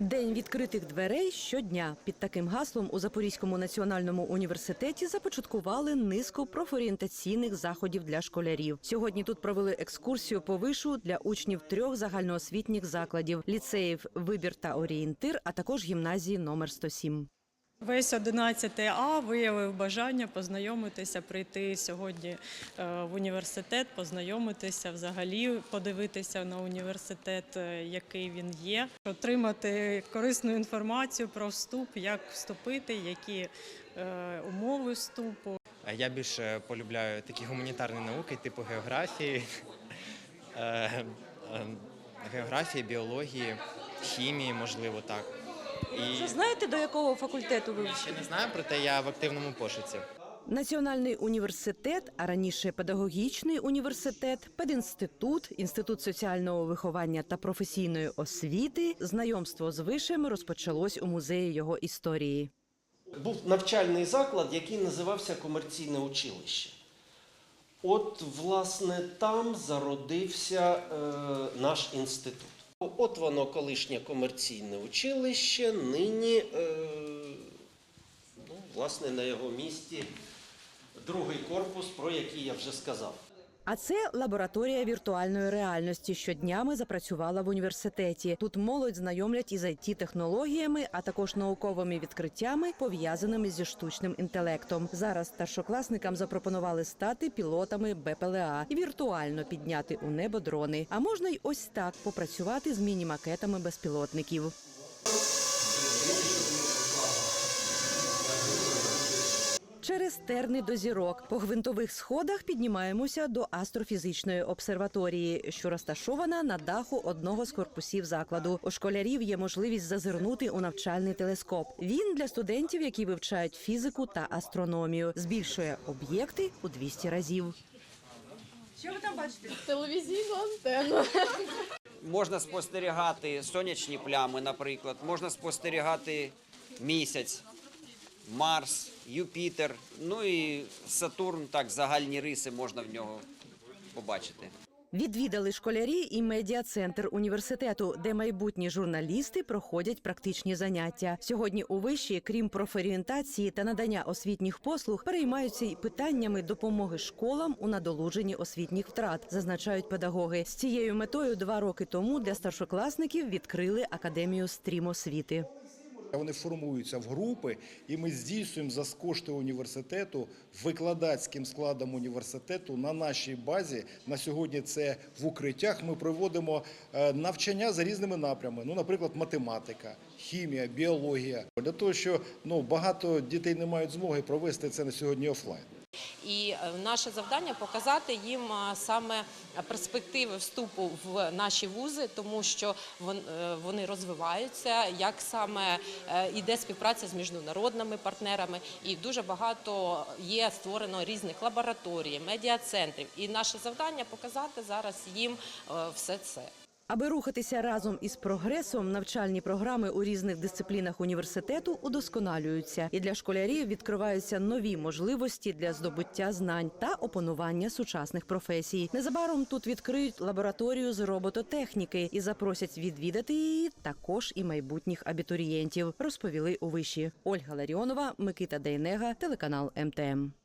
День відкритих дверей щодня. Під таким гаслом у Запорізькому національному університеті започаткували низку профорієнтаційних заходів для школярів. Сьогодні тут провели екскурсію по вишу для учнів трьох загальноосвітніх закладів: ліцеїв Вибір та орієнтир, а також гімназії номер 107. Весь 11 А виявив бажання познайомитися, прийти сьогодні е, в університет, познайомитися взагалі, подивитися на університет, е, який він є, отримати корисну інформацію про вступ, як вступити, які е, умови вступу. Я більше полюбляю такі гуманітарні науки, типу географії, географії, біології, хімії, можливо, так. І знаєте, до якого факультету ви ще не знаю, проте я в активному пошуці. Національний університет, а раніше педагогічний університет, педінститут, інститут соціального виховання та професійної освіти. Знайомство з вишем розпочалось у музеї його історії. Був навчальний заклад, який називався комерційне училище. От, власне, там зародився е, наш інститут. От воно колишнє комерційне училище, нині, е, ну, власне, на його місці другий корпус, про який я вже сказав. А це лабораторія віртуальної реальності. Щоднями запрацювала в університеті. Тут молодь знайомлять із it технологіями, а також науковими відкриттями, пов'язаними зі штучним інтелектом. Зараз старшокласникам запропонували стати пілотами БПЛА і віртуально підняти у небо дрони. А можна й ось так попрацювати з міні-макетами безпілотників. Через терни до зірок по гвинтових сходах піднімаємося до астрофізичної обсерваторії, що розташована на даху одного з корпусів закладу. У школярів є можливість зазирнути у навчальний телескоп. Він для студентів, які вивчають фізику та астрономію, збільшує об'єкти у 200 разів. Що ви телевізійну антенну. Можна спостерігати сонячні плями, наприклад, можна спостерігати місяць, Марс, Юпітер, ну і Сатурн, так, загальні риси можна в нього побачити. Відвідали школярі і медіа-центр університету, де майбутні журналісти проходять практичні заняття. Сьогодні у виші, крім профорієнтації та надання освітніх послуг, переймаються й питаннями допомоги школам у надолуженні освітніх втрат, зазначають педагоги. З цією метою два роки тому для старшокласників відкрили академію стрім освіти. Вони формуються в групи, і ми здійснюємо за кошти університету викладацьким складом університету на нашій базі. На сьогодні це в укриттях. Ми проводимо е, навчання за різними напрямами. Ну, наприклад, математика, хімія, біологія. Для того, що ну багато дітей не мають змоги провести це на сьогодні офлайн. І е, наше завдання показати їм е, саме перспективи вступу в наші вузи, тому що е, вони розвиваються, як саме йде співпраця з міжнародними партнерами, і дуже багато є створено різних лабораторій, медіа-центрів. І наше завдання показати зараз їм все це. Аби рухатися разом із прогресом, навчальні програми у різних дисциплінах університету удосконалюються, і для школярів відкриваються нові можливості для здобуття знань та опанування сучасних професій. Незабаром тут відкриють лабораторію з робототехніки і запросять відвідати її також і майбутніх абітурієнтів. Розповіли у виші Ольга Ларіонова, Микита Дейнега, телеканал МТМ.